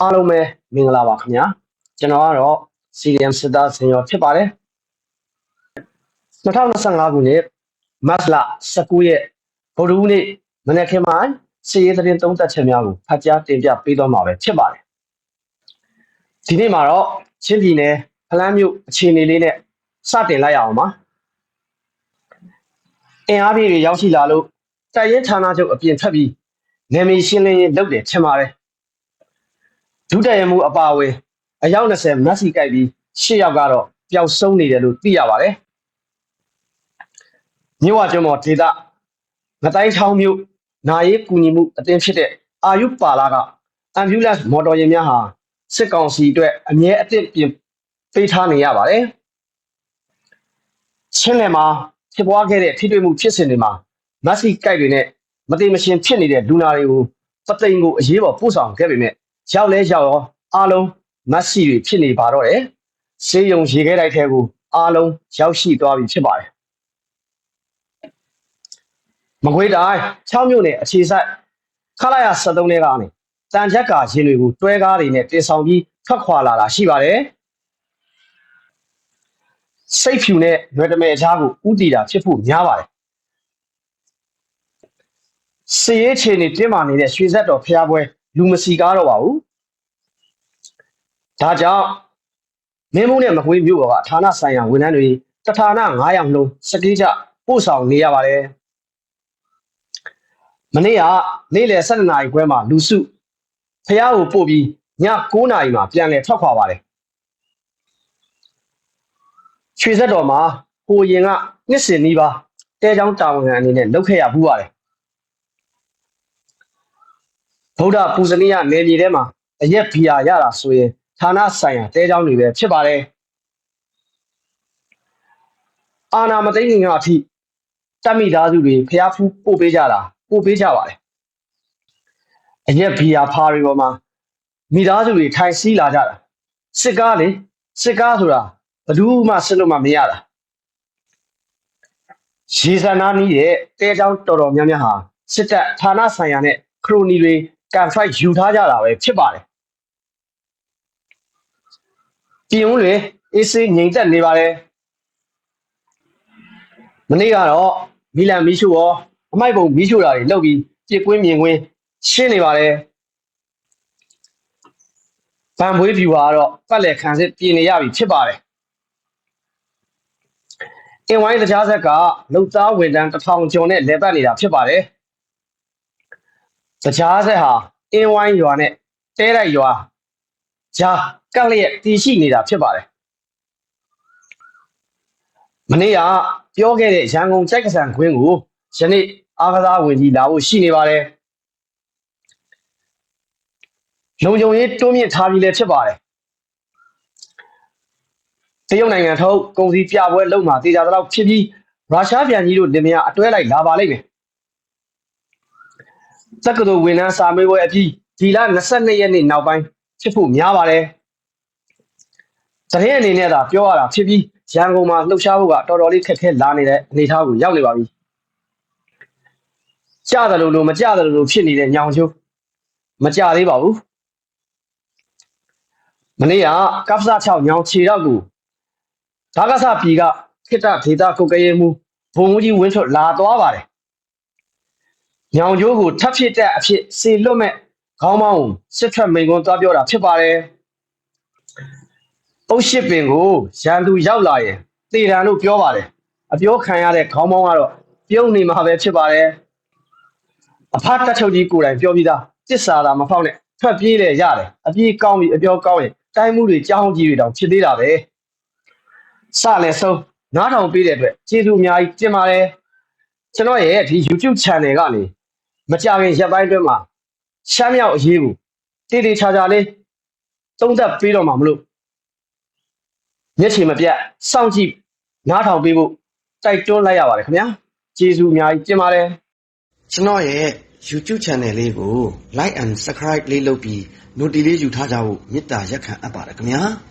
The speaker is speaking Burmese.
အားလုံးပဲမင်္ဂလာပါခင်ဗျာကျွန်တော်ကတော့ CDM စစ်သားစင်ရောဖြစ်ပါတယ်2025ခုနှစ်မတ်လ19ရက်ဗုဒ္ဓဦးနေ့မနက်ခင်းပိုင်းစီရေးသတင်းသုံးသက်ချက်များကိုဖတ်ကြားတင်ပြပေးသွားမှာပဲဖြစ်ပါတယ်ဒီနေ့မှာတော့ချင်းပြည်နယ်ဖလန်းမြို့အခြေအနေလေးနဲ့စတင်လိုက်ရအောင်ပါအင်အားပြည့်တွေရောက်ရှိလာလို့တိုက်ရင်ဌာနချုပ်အပြင်ထွက်ပြီးနေမီရှင်းလင်းရေးလုပ်တယ်ထင်ပါတယ် ဒုတက်ရမှုအပါအဝင်အယောက်20မက်ဆီကြိုက်ပြီး10ယောက်ကတော့ပျောက်ဆုံးနေတယ်လို့သိရပါတယ်မြို့ဝကျွန်းပေါ်ဒေသငတိုင်းချောင်းမြို့နာရေးကူညီမှုအသင်းဖြစ်တဲ့အာယုပါလာကအမ်ဘူလန့်မော်တော်ယာဉ်များဟာစစ်ကောင်စီအတွက်အမြဲအသင့်ပြင်ပေးထားနေရပါတယ်ချင်းလယ်မှာဖြစ်ပွားခဲ့တဲ့ထိတွေ့မှုဖြစ်စဉ်တွေမှာမက်ဆီကြိုက်တွေနဲ့မတိမရှင်ဖြစ်နေတဲ့လူနာတွေကိုပသိမ်ကိုအရေးပေါ်ပို့ဆောင်ခဲ့ပေမဲ့ ရောက်လဲရောက်ရောအားလုံးမက်ဆီတွေဖြစ်နေပါတော့တယ်စေးရုံရေခဲတိုက်ထဲကိုအားလုံးရောက်ရှိသွားပြီဖြစ်ပါတယ်မကွေးတိုင်း6မြို့နယ်အခြေစိုက်ခလာရ73ထဲကနေတန်ချက်ကာရင်တွေကိုတွဲကားတွေနဲ့တင်ဆောင်ပြီးထွက်ခွာလာတာရှိပါတယ်စိတ်ဖြူနဲ့ရွယ်တမဲအချားကိုဥတီတာဖြစ်ဖို့များပါတယ်စီရေးချေနေတင်းမာနေတဲ့ရွှေဆက်တော်ဖျားပွဲ လူမစီကားတော့ပါဘူးဒါကြောင့်မင်းမုန်းနဲ့မကွေးမြို့ပေါ်ကဌာနဆိုင်ရာဝန်ထမ်းတွေတဌာန900လုံးစကေးကြပို့ဆောင်နေရပါတယ်မနေ့ကနေ့လယ်12နာရီခွဲမှာလူစုဖះကိုပို့ပြီးည9နာရီမှာပြန်လည်ထွက်ခွာပါတယ်ရွှေဆက်တော်မှာဟိုရင်ကနှစ်စင်နီးပါတဲချောင်းတာဝန်ခံအနေနဲ့လုပ်ခဲ့ရဘူးပါတယ် ဗုဒ္ဓပူဇနီယနယ်မြေထဲမှာအရက်ဘီယာရတာဆိုရင်ဌာနဆိုင်ရာတဲချောင်းတွေပဲဖြစ်ပါတယ်အာနာမသိငင်ကအထိတတ်မိသားစုတွေဖျားဖူးပို့ပေးကြတာပို့ပေးကြပါတယ်အရက်ဘီယာဖားတွေပေါ်မှာမိသားစုတွေထိုင်စီးလာကြတာစစ်ကားလေစစ်ကားဆိုတာဘယ်သူမှစစ်လို့မှမရတာရေစံနာနီးရဲ့တဲချောင်းတော်တော်များများဟာစစ်တပ်ဌာနဆိုင်ရာနဲ့ခရိုနီတွေ ကန်ဖိုက်ယူထားကြတာပဲဖြစ်ပါတယ်ပြည်ုံလေအေးစေးငြိမ်သက်နေပါတယ်မနေ့ကတော့မီလန်မီရှို့ရောအမိုက်ပုံမီရှို့တာတွေလုပ်ပြီးပြစ်ကွင်းမြင်ကွင်းရှင်းနေပါတယ်ဗန်ဘွေးဖြူဟာတော့ပတ်လက်ခံစစ်ပြင်နေရပြီဖြစ်ပါတယ်အင်ဝိုင်းတကြားဆက်ကလုံသားဝန်တန်းတစ်ထောင်ကျော်နဲ့လဲပတ်နေတာဖြစ်ပါတယ် တကြားဆက်ဟာအင်းဝိုင်းရွာနဲ့တဲတိုက်ရွာဂျာကန့်လျက်တည်ရှိနေတာဖြစ်ပါတယ်မနေ့ကပြောခဲ့တဲ့ရန်ကုန်ကြိုက်ကဆန်ခွင်းကိုယနေ့အားကစားဝင်ကြီးလာဖို့ရှိနေပါတယ်လုံခြုံရေးတိုးမြင့်ထားပြီးလည်းဖြစ်ပါတယ်တရုတ်နိုင်ငံထုတ်ကုန်စည်ပြပွဲလုံမှာတေချာသလောက်ဖြစ်ပြီးရုရှားပြန်ကြီးတို့လင်မယားအတွဲလိုက်လာပါလိမ့်မယ် တက္ကသိုလ်ဝန်ထမ်းစာမေးပွဲအပြီးဒီလ22ရက်နေ့နောက်ပိုင်းဖြစ်ဖို့များပါတယ်။သတင်းအနေနဲ့သာပြောရတာဖြစ်ပြီးရန်ကုန်မှာလှုပ်ရှားဖို့ကတော်တော်လေးခက်ခဲလာနေတဲ့အနေအထားကိုရောက်နေပါပြီ။ကြားတယ်လို့လို့မကြားတယ်လို့ဖြစ်နေတဲ့ညောင်ချိုးမကြသေးပါဘူး။မနေ့ကကပ်ဆာ6ညောင်ခြေတော့ကိုဒါကဆာပြည်ကခိတ္တဒေတာကုတ်ကရဲမှုဘုံကြီးဝင်းထွတ်လာသွားပါတယ် ညောင်ကျိုးကိုထပ်ဖြစ်တဲ့အဖြစ်စေလွတ်မဲ့ခေါင်းပေါင်းကိုစစ်ထွက်မိန်ကွန်းသွားပြောတာဖြစ်ပါတယ်။အုတ်ရှိပင်ကိုရန်သူရောက်လာရင်တေတံလို့ပြောပါတယ်။အပြောခံရတဲ့ခေါင်းပေါင်းကတော့ပြုံးနေမှာပဲဖြစ်ပါတယ်။အဖတ်တက်ချုပ်ကြီးကိုယ်တိုင်ပြောပြီးသားတစ္ဆာသာမဖောက်နဲ့ထွက်ပြေးတယ်ရတယ်။အပြေးကောင်းပြီအပြောကောင်းရင်တိုင်းမှုတွေကြောင်းကြီးတွေတောင်ဖြစ်သေးတာပဲ။စလည်းဆုံးနားထောင်ပေးတဲ့အတွက်ကျေးဇူးအများကြီးတင်ပါတယ်။ကျွန်တော်ရဲ့ဒီ YouTube channel ကနေ မကြခင်ရက်ပိုင်းအတွင်းမှာရှမ်းမြောက်အရေးကိုတေးသေးချာချာလေးသုံးသပ်ပေးတော့မှာမလို့မျက်ခြေမပြတ်စောင့်ကြည့်နားထောင်ပေးဖို့တိုက်တွန်းလိုက်ရပါတယ်ခင်ဗျာကျေးဇူးအများကြီးတင်ပါတယ်ကျွန်တော်ရဲ့ YouTube channel လေးကို like and subscribe လေးလုပ်ပြီး notification လေးယူထားကြဖို့မေတ္တာရက်ခံအပ်ပါတယ်ခင်ဗျာ။